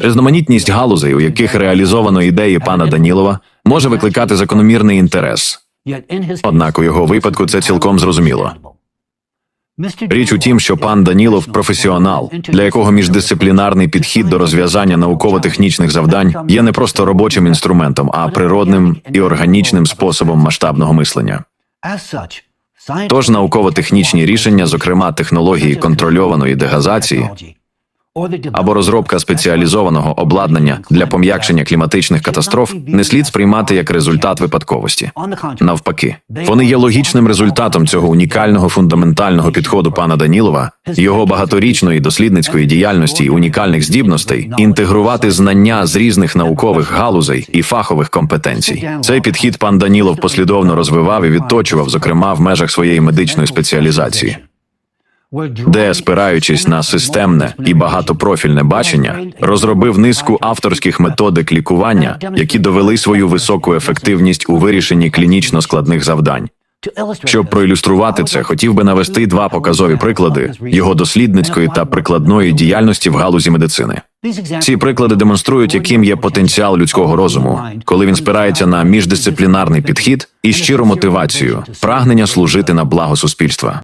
Різноманітність галузей, у яких реалізовано ідеї пана Данілова, може викликати закономірний інтерес. Однак у його випадку це цілком зрозуміло. Річ у тім, що пан Данілов професіонал, для якого міждисциплінарний підхід до розв'язання науково-технічних завдань є не просто робочим інструментом, а природним і органічним способом масштабного мислення. Тож науково-технічні рішення, зокрема технології контрольованої дегазації або розробка спеціалізованого обладнання для пом'якшення кліматичних катастроф, не слід сприймати як результат випадковості. Навпаки, вони є логічним результатом цього унікального фундаментального підходу пана Данілова, його багаторічної дослідницької діяльності і унікальних здібностей інтегрувати знання з різних наукових галузей і фахових компетенцій. Цей підхід пан Данілов послідовно розвивав і відточував, зокрема в межах своєї медичної спеціалізації, де, спираючись на системне і багатопрофільне бачення, розробив низку авторських методик лікування, які довели свою високу ефективність у вирішенні клінічно складних завдань. Щоб проілюструвати це, хотів би навести два показові приклади його дослідницької та прикладної діяльності в галузі медицини. Ці приклади демонструють, яким є потенціал людського розуму, коли він спирається на міждисциплінарний підхід і щиру мотивацію, прагнення служити на благо суспільства.